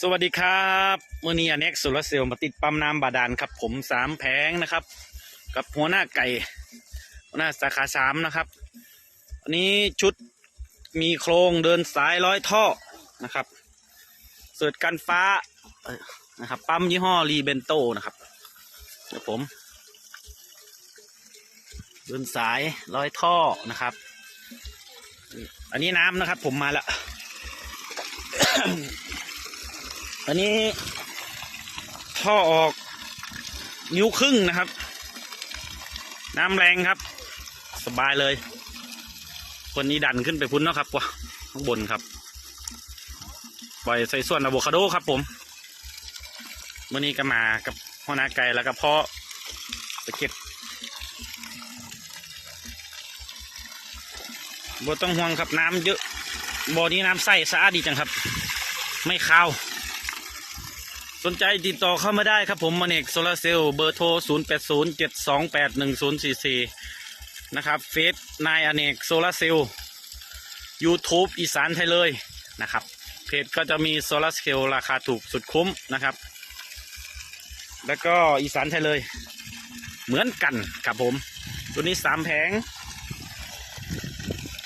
สวัสดีครับมื่อนี้อเน็กโซลาร์เซลล์มาติดปั๊มน้ำบาดาลครับ ผมสามแผงนะครับ กับหัวหน้าไก่ หัวหน้าสาขาสามนะครับ อันนี้ชุดมีโครงเดินสายร้อยท่อนะครับ เสิร์ชกันฟ้านะครับ ปั๊มยี่ห้อรีเบนโตนะครับเดี๋ยวผม เดินสายร้อยท่อนะครับ อันนี้น้ำนะครับ ผมมาแล้ว อันนี้ท่อออกนิ้วครึ่งนะครับ น้ำแรงครับ สบายเลย คนนี้ดันขึ้นไปพุ่นเนาะครับว่าข้างบนครับ ปล่อยใส่ส่วนอะโวคาโดครับผมวันนี้ก็มากับหัวหน้าไก่แล้วก็พ่อตะเก็บบ่ต้องห่วงครับน้ำเยอะบ่อนี้น้ำใสสะอาดดีจังครับ ไม่คาว สนใจติดต่อเข้ามาได้ครับผมมาเนกโซลาเซลล์เบอร์โทร 0 8 0 7 2 8 1 0 4 4 นะครับเฟซนายอเนกโซลาเซลล์ YouTube อีสานไทยเลยนะครับ เพจก็จะมีโซลาเซลล์ราคาถูกสุดคุ้มนะครับ แล้วก็อีสานไทยเลย เหมือนกันครับผม ตัวนี้สามแผง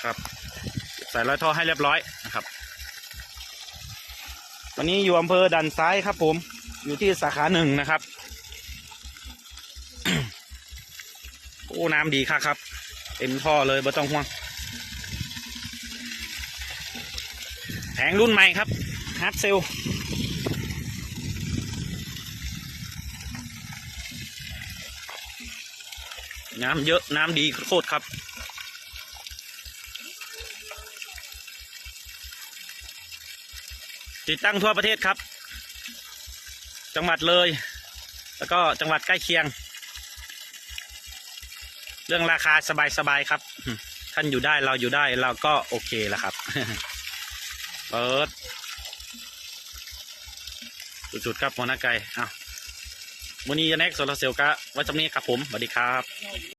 ครับใส่ร้อยท่อให้เรียบร้อยนะครับวันนี้อยู่อำเภอดันซ้ายครับผม อยู่ที่สาขาหนึ่งนะครับโอ้น้ำดีค่ะครับเต็มท่อเลยไม่ต้องห่วงแผงรุ่นใหม่ครับฮาร์ดเซลน้ำเยอะ น้ำดีโคตรครับ ติดตั้งทั่วประเทศครับ จังหวัดเลย แล้วก็จังหวัดใกล้เคียง เรื่องราคาสบายๆครับ ท่านอยู่ได้เราอยู่ได้เราก็โอเคแล้วครับ เปิด จุดๆครับหัวหน้าไก่อ้าววันนี้ยาแน็กโซลาร์เซลกะไว้จำนี้ครับผมสวัสดีครับ